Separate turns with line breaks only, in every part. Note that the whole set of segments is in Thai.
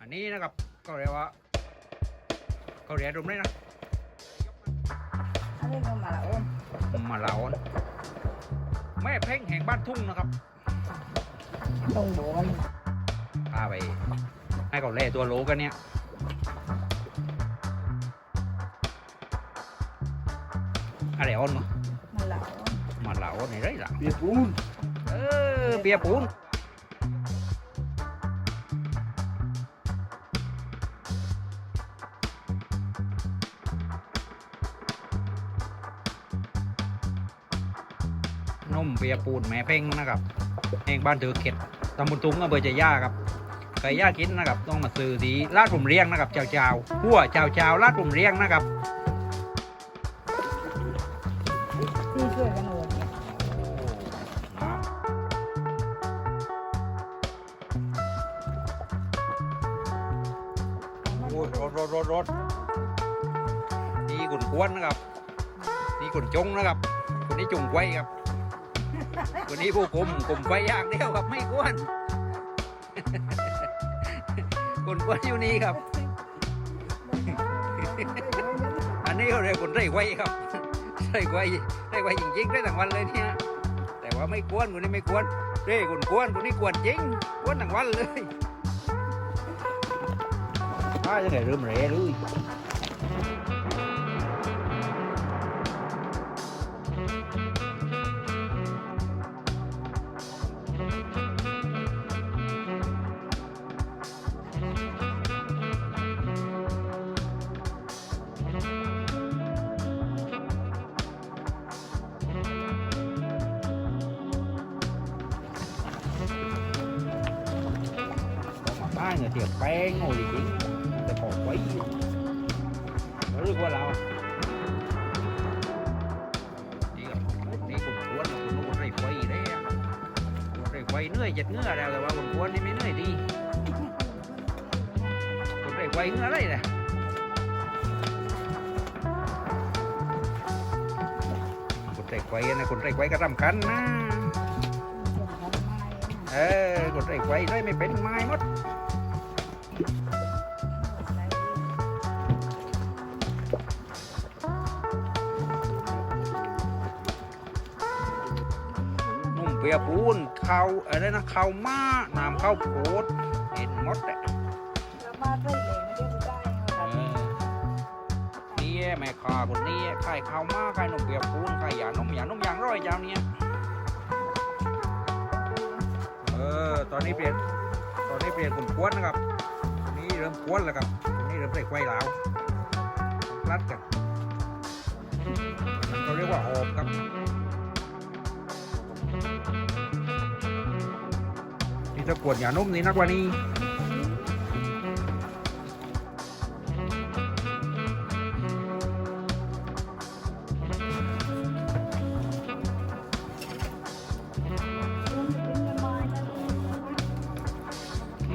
อันนี้นะครับก็เรียกว่าเขาเรียกตรงนี้นะ
อันนี้ก็มาละโอม
มาเหลานะแม่เพ่งแห่งบ้านทุ่งนะครับ
ตรงโบมัน
พาไปให้เขาเล่ตัวโลกันเนี่ยอะไรอ่อนวะ
มาละ
มาเหลาในไรเหลา
เบียร์ปูน
เออเบียร์ปูน นมเบียปูนแม่เพ่งนะครับเองบ้านถือเข็ดตำบลตุ้งอำเภอจะย่าครับใครย่ากินนะครับ ต้องมาซื้อที่ลาดผมเรียงนะครับเจ้าเจ้าหัวเจ้าเจ้าลาดผมเรียงนะครับ
ที่ช่วยกันโอ้
โอ้ยรถรถรถรถนี่กุนควนนะครับ นี่กุนจงนะครับคนนี้จงไว้ครับ คนนี้ผู้กลมกลมไฟยากเดียวครับไม่กวนคนกวนอยู่นี่ครับ อันนี้เขาเรียกคนไร่ไว้ครับไร่ไว้ไร่ไว้จริงๆได้ทั้งวันเลยเนี่ยแต่ว่าไม่กวนคนนี้ไม่กวนเร่คนกวนคนนี้กวนจริงกวนทั้งวันเลยถ้าจะไงเริ่มเร่เลยาบ้านเนี่ยเสียบแป้งโอ้ยจริงแต่ขอไว้แล้วเรียกว่าเราดีกับนี่คนกวนคนคนไรไฟเลยอะคนไรไฟเหนื่อยจัดเงื่อแล้วแต่ว่าคนกวนนี่ไม่เหนื่อยดีคนไรไฟเหงื่ออะไรเนี่ยคนไรไฟนะคนไรไฟก็สำคัญนะเออกดไอ้ไว้ได้ไม่เป็นไม้หมด นุ่มเปียปูนข้าวอะไรนะข้าวม้าน้ำข้าวโพดเห็นหมดแหละ
แล้วมาใส่เลยไม่ได้ได้
เออนี่แม่ค้าคนนี้ขายข้าวม้าขายนมเปียปูนขายยานมยานมยางร้อยเจ้าเนี้ยเออตอนนี้เปลี่ยนตอนนี้เปลี่ยนคนกวนนะครับคนนี้เริ่มกวนแล้วครับคนนี้เริ่มใส่ไฟแล้วรัดกันมันเขาเรียกว่าหอบครับ นี่ถ้ากวดยานุ่มนี่นักกว่านี้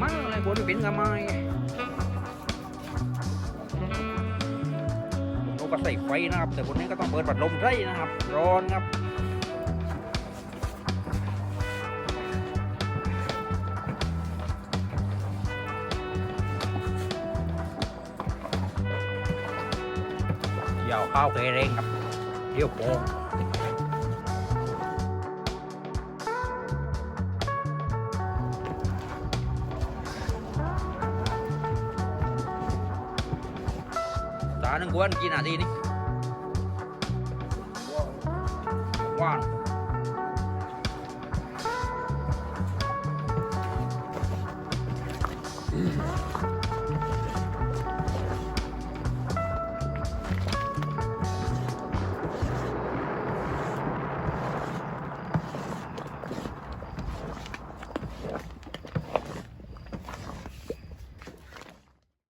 มั่งเลยบนเป็นกับไม้เราก็ใส่ไฟนะครับ แต่คนนี้ก็ต้องเปิดปัดลมใส่นะครับ ร้อนครับ ยาวข้าวเคเร่งครับเดี๋ยวโป่งตาหนึ่งกวนกี่นาทีนี่ว่าง